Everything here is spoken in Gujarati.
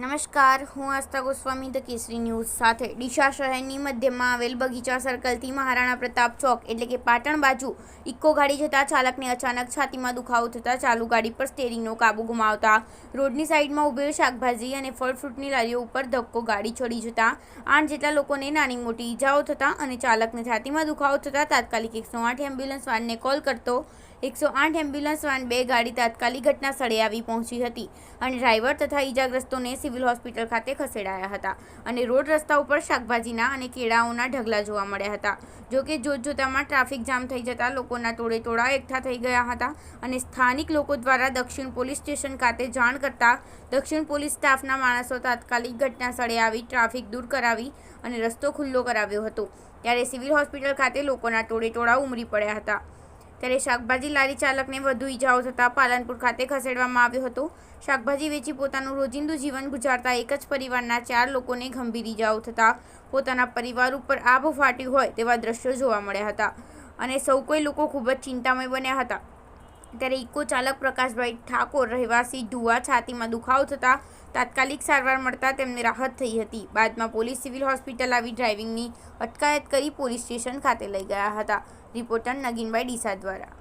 નમસ્કાર, હું આસ્થા ગોસ્વામી, ધ કેસરી ન્યૂઝ સાથે ડીશા શહેરની મધ્યમાં આવેલ બગીચા સર્કલથી મહારાણા પ્રતાપ ચોક, એટલે કે પાટણ બાજુ, ઇકો ગાડી જતા ચાલકને અચાનક છાતીમાં દુખાવો થતાં ચાલુ ગાડી પર સ્ટેરિંગનો કાબુ ગુમાવતા રોડની સાઈડમાં ઉભેલ શાકભાજી અને ફળ ફ્રૂટની લારીઓ ઉપર ધક્કો ગાડી ચડી જતા આઠ જેટલા લોકોને નાની મોટી ઈજાઓ થતાં અને ચાલકને છાતીમાં દુખાવો થતાં તાત્કાલિક એકસો આઠ એમ્બ્યુલન્સ વાનને કોલ કરતો એકસો આઠ એમ્બ્યુલન્સ વાન બે ગાડી તાત્કાલિક ઘટના સ્થળે આવી પહોંચી હતી અને ડ્રાઈવર તથા ઈજાગ્રસ્તોને સિવિલ હોસ્પિટલ ખાતે ખસેડાયા હતા અને રોડ રસ્તા ઉપર શાકભાજીના અને કેળાઓના ઢગલા જોવા મળ્યા હતા. જોકે જોતજોતામાં જોત જોતામાં ટ્રાફિક જામ થઈ જતા લોકોના ટોળે ટોળા એકઠા થઈ ગયા હતા અને સ્થાનિક લોકો દ્વારા દક્ષિણ પોલીસ સ્ટેશન ખાતે જાણ કરતા દક્ષિણ પોલીસ સ્ટાફના માણસો તાત્કાલિક ઘટના સ્થળે આવી ટ્રાફિક દૂર કરાવી અને રસ્તો ખુલ્લો કરાવ્યો હતો. ત્યારે સિવિલ હોસ્પિટલ ખાતે લોકોના ટોળે ટોળા ઉમરી પડ્યા હતા. ત્યારે શાકભાજી લારી ચાલકને વધુ ઈજાઓ થતાં પાલનપુર ખાતે ખસેડવામાં આવ્યો હતો. શાકભાજી વેચી પોતાનું રોજિંદુ જીવન ગુજારતા એક જ પરિવારના ચાર લોકોને ગંભીર ઈજાઓ થતાં પોતાના પરિવાર ઉપર આભ ફાટ્યું હોય તેવા દ્રશ્યો જોવા મળ્યા હતા. અને સૌ કોઈ લોકો ખૂબ જ ચિંતામય બન્યા હતા. ત્યારે ઇકો ચાલક પ્રકાશભાઈ ઠાકોર રહેવાસી ઢુવા છાતીમાં દુખાવો થતાં તાત્કાલિક સારવાર મળતા તેમને રાહત થઈ હતી. બાદમાં પોલીસ સિવિલ હોસ્પિટલ આવી ડ્રાઇવિંગની અટકાયત કરી પોલીસ સ્ટેશન ખાતે લઈ ગયા હતા. રિપોર્ટર નગીનભાઈ ડીસા દ્વારા.